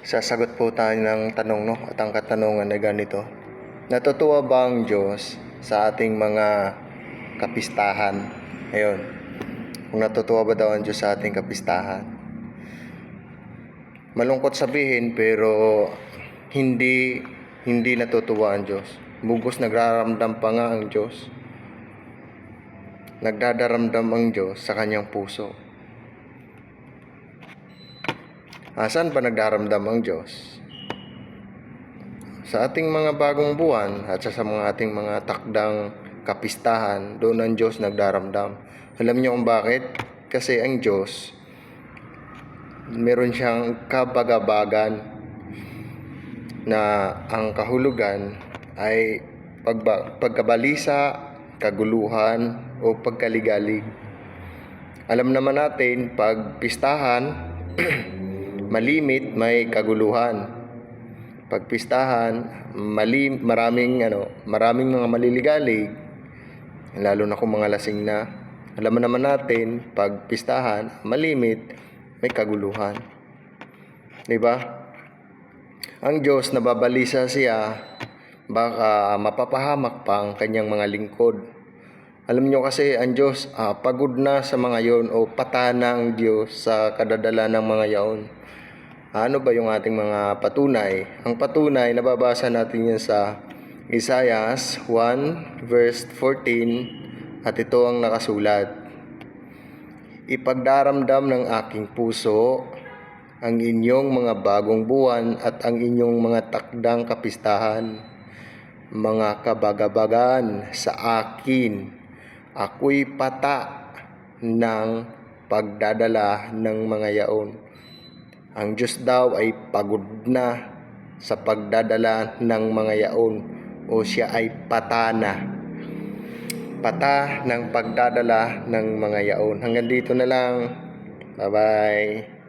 Sasagot po tayo ng tanong no at ang katanungan na ganito. Natutuwa ba ang Diyos sa ating mga kapistahan? Ayun. Kung natutuwa ba daw ang Diyos sa ating kapistahan? Malungkot sabihin pero hindi hindi natutuwa ang Diyos. Bugos nagraramdam pa nga ang Diyos. Nagdadaramdam ang Diyos sa kanyang puso. Asan ba nagdaramdam ang Diyos? Sa ating mga bagong buwan at sa mga ating mga takdang kapistahan, doon ang Diyos nagdaramdam. Alam niyo kung bakit? Kasi ang Diyos, meron siyang kabagabagan na ang kahulugan ay pagba, pagkabalisa, kaguluhan, o pagkaligalig. Alam naman natin, pag pistahan, malimit may kaguluhan. Pagpistahan, mali, maraming ano, maraming mga maliligalig, lalo na kung mga lasing na. Alam naman natin, pag pistahan, malimit, may kaguluhan. 'Di ba? Ang Diyos nababalisa siya, baka mapapahamak pa ang kanyang mga lingkod. Alam nyo kasi ang Diyos ah, pagod na sa mga yon o patana ang Diyos sa kadadala ng mga yaon. Ano ba yung ating mga patunay? Ang patunay, nababasa natin yan sa Isaiah 1 verse 14 at ito ang nakasulat. Ipagdaramdam ng aking puso ang inyong mga bagong buwan at ang inyong mga takdang kapistahan, mga kabagabagan sa akin. Ako'y pata ng pagdadala ng mga yaon. Ang Diyos daw ay pagod na sa pagdadala ng mga yaon o siya ay patana pata ng pagdadala ng mga yaon. Hanggang dito na lang. Bye-bye.